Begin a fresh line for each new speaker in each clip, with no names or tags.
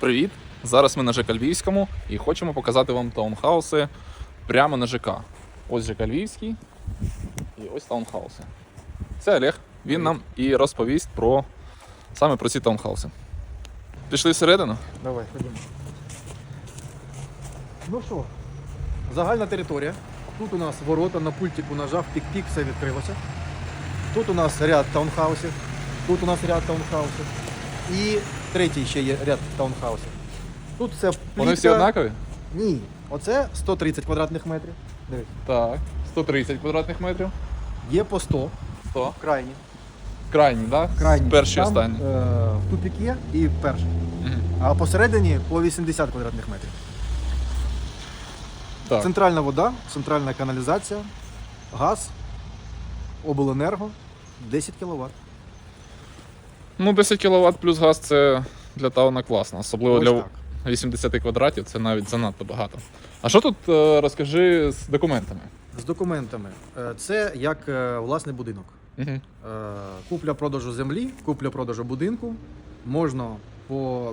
Привіт! Зараз ми на ЖК Львівському і хочемо показати вам таунхауси прямо на ЖК. Ось ЖК Львівський і ось таунхауси. Це Олег. Він нам і розповість про саме про ці таунхауси. Пішли всередину?
Давай, ходімо. Ну що, загальна територія. Тут у нас ворота на пультику нажав, пік-пік, все відкрилося. Тут у нас ряд таунхаусів, тут у нас ряд таунхаусів. І третій ще є ряд таунхаусів. Тут все плітка.
Вони всі однакові?
Ні. Оце 130 квадратних метрів. Дивись.
Так. 130 квадратних метрів.
Є по 100
100.
крайні.
Крайні, так?
крайні.
Перші
Там,
останні.
Е, тупік є і перший. А посередині по 80 квадратних метрів.
Так.
Центральна вода, центральна каналізація, газ, обленерго 10 кВт.
Ну, 10 кВт плюс газ це для тауна класно, особливо
Ось
для
так.
80 квадратів це навіть занадто багато. А що тут е, розкажи з документами?
З документами. Е, Це як е, власний будинок.
Угу.
Купля-продажу землі, купля-продажу будинку можна по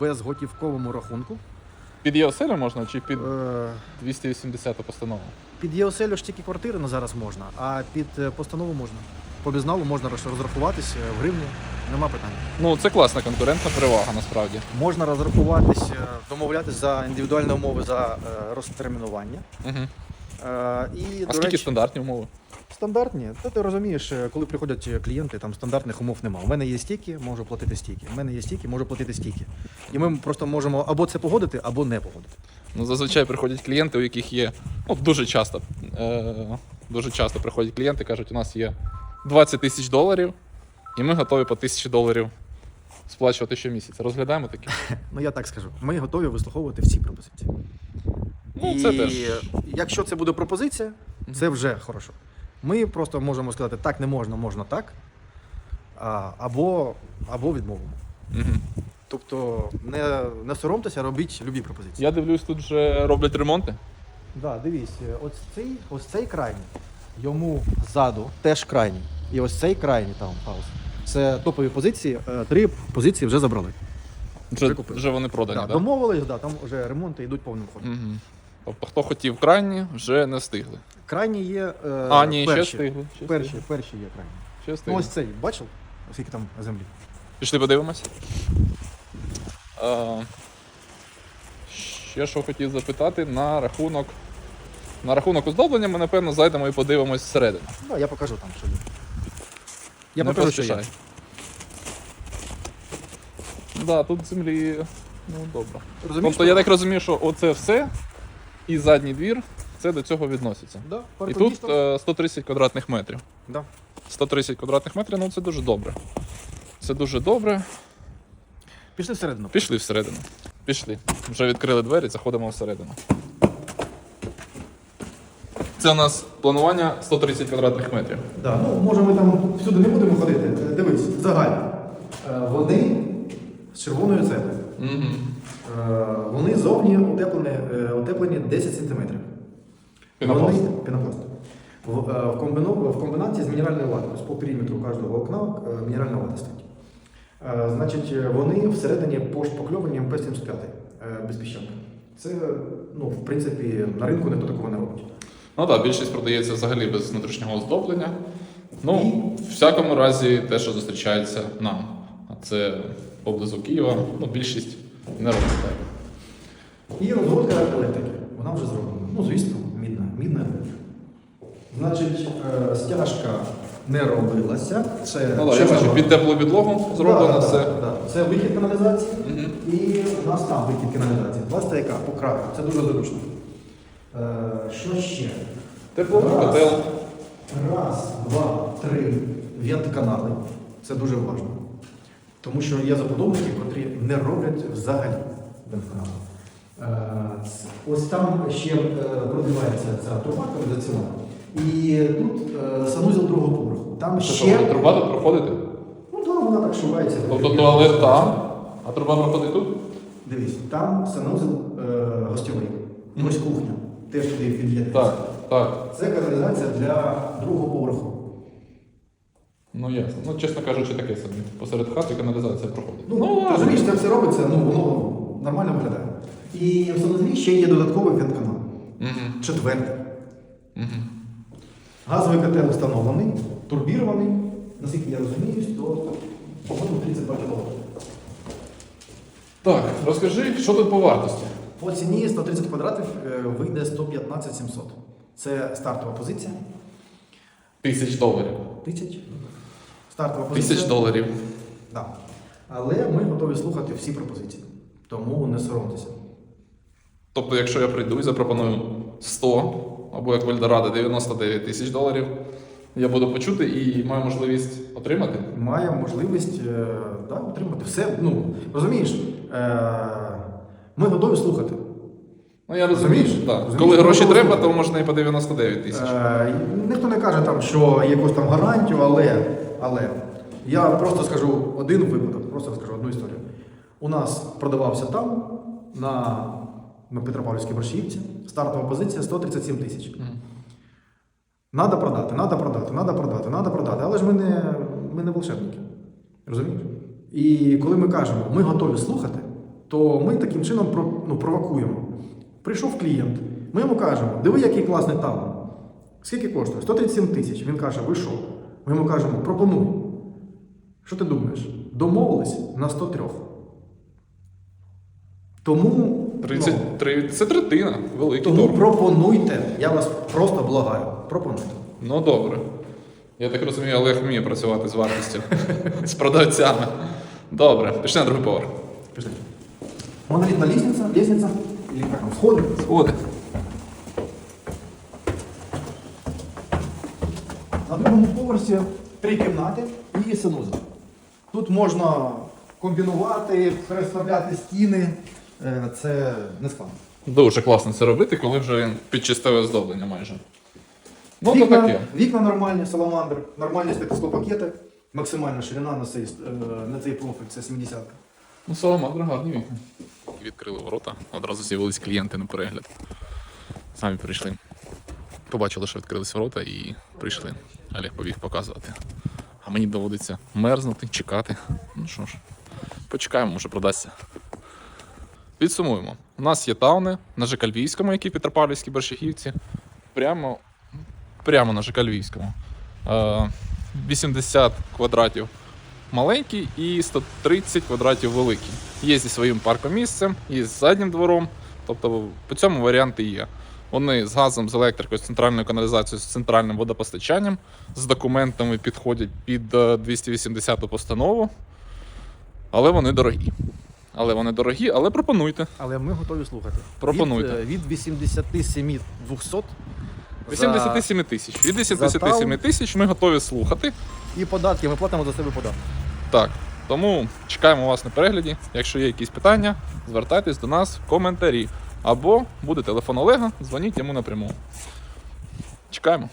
безготівковому рахунку.
Під ЄОСЕЛю можна чи під
Е,
280 постанову?
Під ЄОСЕЛю ж тільки квартири на зараз можна, а під постанову можна. По безналу можна роз- розрахуватись е, в гривні, нема питань.
Ну, це класна конкурентна перевага насправді.
Можна розрахуватись, е, домовлятись за індивідуальні умови за е, розтермінування.
Угу.
Е, І,
А
до
скільки
речі,
стандартні умови?
стандартні, та ти розумієш, е, коли приходять клієнти, там стандартних умов немає. У мене є стільки, можу платити стільки. У мене є стільки, можу платити стільки. І ми просто можемо або це погодити, або не погодити.
Ну, зазвичай приходять клієнти, у яких є. Ну, дуже часто. Е, дуже часто приходять клієнти, кажуть, у нас є 20 тисяч доларів, і ми готові по тисячі доларів сплачувати щомісяця. Розглядаємо такі?
Ну я так скажу. Ми готові вислуховувати всі пропозиції.
Ну,
І
це теж.
якщо це буде пропозиція, це вже хорошо. Ми просто можемо сказати, так не можна, можна так. А, або, або відмовимо.
Мгм.
Тобто не, не соромтеся, робіть любі пропозиції.
Я дивлюсь, тут вже роблять ремонти.
Да, дивись, ось цей, ось цей крайній, йому ззаду теж крайній. І ось цей крайній там таунхаус. Це топові позиції. е, Три позиції вже забрали.
Вже,
Вже
вже вони продані,
Да,
так? Да?
домовились, да, там вже ремонти йдуть повним ходом.
Угу. Тобто, хто хотів крайні, вже не встигли.
Крайні є. Е,
А, ні, ще
перші.
встигли. Ще
Перші,
встигли.
перші є крайні.
Ще
Ну
встигли.
ось цей, бачив? Скільки там землі?
Пішли подивимось. А, ще що хотів запитати на рахунок. На рахунок оздоблення ми, напевно, зайдемо і подивимось всередину.
Да, я покажу там, що є. Я
Не
покажу, що
поспішай. Да, тут землі. Ну, добре.
Розумієш?
тобто я так розумію, що оце все і задній двір це до цього відноситься.
Да,
І тут е, 130 квадратних метрів.
Да.
130 квадратних метрів, ну це дуже добре. Це дуже добре.
Пішли всередину.
Пішли всередину. Пішли. Вже відкрили двері, заходимо всередину. Це у нас планування 130 квадратних метрів.
Да, ну, може ми там всюди не будемо ходити. Е, Дивись, загально. Е, Вони з червоною цеглою.
Угу.
Е, Вони зовні утеплені, е, утеплені 10 см.
Пінопласт.
Вони, пінопласт. В, е, в, комбіну, в комбінації з мінеральною ватою. По периметру кожного окна е, мінеральна вата стоїть. Е, Значить, е, вони всередині пошпакльовані МП-75 е, без піщанки. Це, ну, в принципі, на ринку ніхто такого не робить.
Ну так, більшість продається взагалі без внутрішнього оздоблення. Ну, в всякому разі, те, що зустрічається нам. Це поблизу Києва, ну, більшість не робить так.
І розводка електрики. Вона вже зроблена. Ну, звісно, мідна. Мідна. Значить, е, стяжка не робилася. Це
Ну так, я бачу, під теплу підлогу зроблено
Да,
все.
да, да. Це вихід каналізації. І у нас там вихід каналізації. Два стояка по краю. Це дуже зручно. Е, що ще?
Тепловий
Раз.
котел.
Раз, два, три вент-канали. Це дуже важливо. Тому що є забудовники, котрі не роблять взагалі вент-канали. Е, ц- Ось там ще е, продивається ця труба каналізаційна. І тут е, санузел другого поверху. Там
Це що,
ще.
труба тут проходити?
Ну так, вона так шувається.
Тобто туалет там, а труба проходить тут?
Дивись, там санузел е, гостьовий. Ось кухня. Теж туди під'єднується.
Так, так.
Це каналізація для другого поверху.
Ну ясно. Ну, чесно кажучи, таке собі. Посеред хати каналізація проходить.
Ну, ну
ладно.
розумієш, це все робиться, ну воно нормально виглядає. І в санузлі ще є додатковий вентканал.
Мгм.
Четвертий.
Мгм.
Газовий котел встановлений, турбірований. Наскільки я розумію, то по-моєму 32 кВт.
Так, розкажи, що тут по вартості?
По ціні 130 квадратів е, вийде 115 700. Це стартова позиція.
Тисяч доларів.
Тисяч. Стартова позиція.
Тисяч доларів.
Да. Але ми готові слухати всі пропозиції. Тому не соромтеся.
Тобто, якщо я прийду і запропоную 100 або як в 99 тисяч доларів, я буду почути і маю можливість отримати.
Має можливість е, да, отримати все. Ну, розумієш, е, ми готові слухати.
Ну я розумію,
Розумієш?
так.
Розумієш,
Коли гроші
готовий
треба, то можна і по 99 тисяч.
Е, ніхто не каже, там, що якусь там гарантію, але, але я просто скажу один випадок, просто скажу одну історію. У нас продавався там на, на Петропавлівській Борщівці, стартова позиція 137 тисяч.
Мгм.
Надо продати, надо продати, надо продати, надо продати. Але ж ми не, ми не волшебники. Розумієш? І коли ми кажемо, ми готові слухати, то ми таким чином ну, провокуємо. Прийшов клієнт, ми йому кажемо, диви, який класний таун. Скільки коштує? 137 тисяч. Він каже, ви що? Ми йому кажемо, пропонуй. Що ти думаєш? Домовились на 103. Тому, ну,
33 це третина, великий
тому
торг.
пропонуйте. Я вас просто благаю. Пропонуйте.
Ну добре. Я так розумію, Олег вміє працювати з вартістю, з продавцями. Добре, пішли на другий поверх.
Пішли. Монолітна лестниця, лестниця, или як там, сходи.
Сходи.
На другому поверсі три кімнати і санузел. Тут можна комбінувати, переставляти стіни. Е, Це не складно.
Дуже класно це робити, коли вже під чистове оздоблення майже. Ну, то
вікна,
таке.
вікна нормальні, саламандр, нормальні стеклопакети. Максимальна ширина на цей, е, на цей профіль це 70.
Ну, саламандра гарні вікна. Відкрили ворота, одразу з'явились клієнти на перегляд. Самі прийшли. Побачили, що відкрились ворота і прийшли. Олег побіг показувати. А мені доводиться мерзнути, чекати. Ну що ж, почекаємо, може продасться. Підсумуємо. У нас є тауни на ЖК Львівському, які в Петропавлівській. Прямо, прямо на ЖК Львівському. Е, 80 квадратів маленький і 130 квадратів великий. Є зі своїм паркомісцем, є з заднім двором. Тобто по цьому варіанти є. Вони з газом, з електрикою, з центральною каналізацією, з центральним водопостачанням, з документами підходять під е, 280 постанову. Але вони дорогі. Але вони дорогі, але пропонуйте.
Але ми готові слухати.
Пропонуйте.
Від, е, від 87 200
87 тисяч. Від 87 тисяч ми готові слухати.
і податки. Ми платимо за себе податки.
Так, тому чекаємо вас на перегляді. Якщо є якісь питання, звертайтесь до нас в коментарі. Або буде телефон Олега, дзвоніть йому напряму. Чекаємо.